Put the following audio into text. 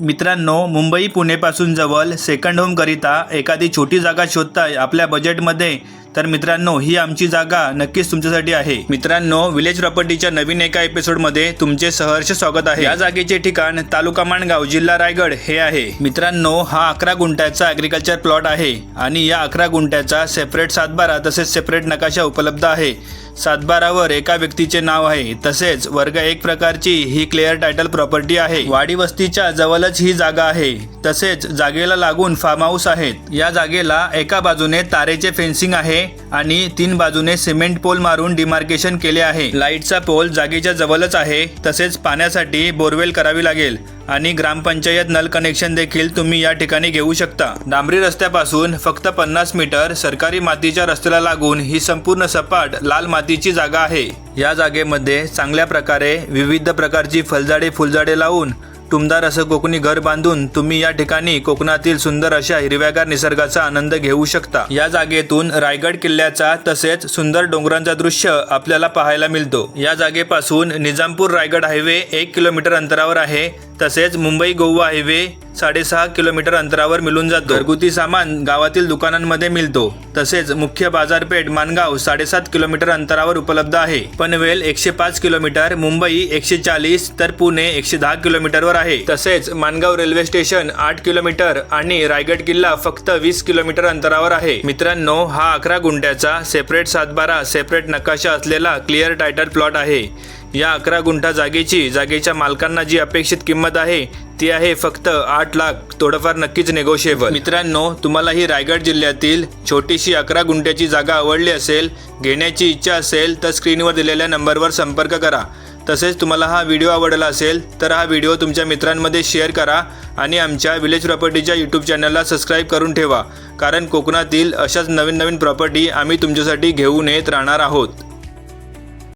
मित्रांनो मुंबई पुणेपासून जवळ सेकंड होमकरिता एखादी छोटी जागा शोधताय आपल्या बजेटमध्ये तर मित्रांनो ही आमची जागा नक्कीच तुमच्यासाठी आहे. मित्रांनो विलेज प्रॉपर्टीच्या नवीन एका एपिसोडमध्ये तुमचे सहर्ष स्वागत आहे. या जागेचे ठिकाण तालुका माणगाव जिल्हा रायगड हे आहे. मित्रांनो हा अकरा गुंठ्याचा ॲग्रिकल्चर प्लॉट आहे आणि या अकरा गुंठ्याचा सेपरेट सातबारा तसेच सेपरेट नकाशा उपलब्ध आहे. सातबारावर एका व्यक्तीचे नाव आहे. तसेच वर्ग एक प्रकारची ही क्लिअर टायटल प्रॉपर्टी आहे. वाडी वस्तीच्या जवळच ही जागा आहे. तसेच जागेला लागून फार्म हाऊस आहेत. या जागेला एका बाजूने तारेचे फेन्सिंग आहे आणि तीन बाजूने सिमेंट पोल मारून डिमार्केशन केले आहे. लाईटचा पोल जागेच्या जवळच आहे. तसेच पाण्यासाठी बोरवेल करावी लागेल आणि ग्रामपंचायत नल कनेक्शन देखील तुम्ही या ठिकाणी घेऊ शकता. डांबरी रस्त्यापासून फक्त पन्नास मीटर सरकारी मातीच्या रस्त्याला लागून ही संपूर्ण सपाट लाल मातीची जागा आहे. या जागेमध्ये चांगल्या प्रकारे विविध प्रकारची फलझाडे फुलझाडे लावून टुमदार असं कोकणी घर बांधून तुम्ही या ठिकाणी कोकणातील सुंदर अशा हिरव्यागार निसर्गाचा आनंद घेऊ शकता. या जागेतून रायगड किल्ल्याचा तसेच सुंदर डोंगरांचा दृश्य आपल्याला पाहायला मिळतो. या जागेपासून निजामपूर रायगड हायवे एक किलोमीटर अंतरावर आहे. तसेच मुंबई गोवा हायवे साडेसहा किलोमीटर अंतरावर मिळून जातो. घरगुती सामान गावातील दुकानांमध्ये मिळतो. तसेच मुख्य बाजारपेठ मानगाव साडेसात किलोमीटर अंतरावर उपलब्ध आहे. पनवेल एकशे पाच किलोमीटर मुंबई एकशे चाळीस तर पुणे एकशे दहा किलोमीटरवर आहे. तसेच मानगाव रेल्वे स्टेशन आठ किलोमीटर आणि रायगड किल्ला फक्त वीस किलोमीटर अंतरावर आहे. मित्रांनो हा अकरा गुंड्याचा सेपरेट सातबारा सेपरेट नकाशा असलेला क्लिअर टायटल प्लॉट आहे. या अकरा गुंठा जागेची जागेच्या मालकांना जी अपेक्षित किंमत आहे ती आहे फक्त आठ लाख. थोडंफार नक्कीच नेगोशिएबल मित्रांनो तुम्हाला ही रायगड जिल्ह्यातील छोटीशी अकरा गुंठ्याची जागा आवडली असेल घेण्याची इच्छा असेल तर स्क्रीनवर दिलेल्या नंबरवर संपर्क करा. तसेच तुम्हाला हा व्हिडिओ आवडला असेल तर हा व्हिडिओ तुमच्या मित्रांमध्ये शेअर करा आणि आमच्या विलेज प्रॉपर्टीच्या यूट्यूब चॅनलला सबस्क्राईब करून ठेवा. कारण कोकणातील अशाच नवीन नवीन प्रॉपर्टी आम्ही तुमच्यासाठी घेऊन येत राहणार आहोत.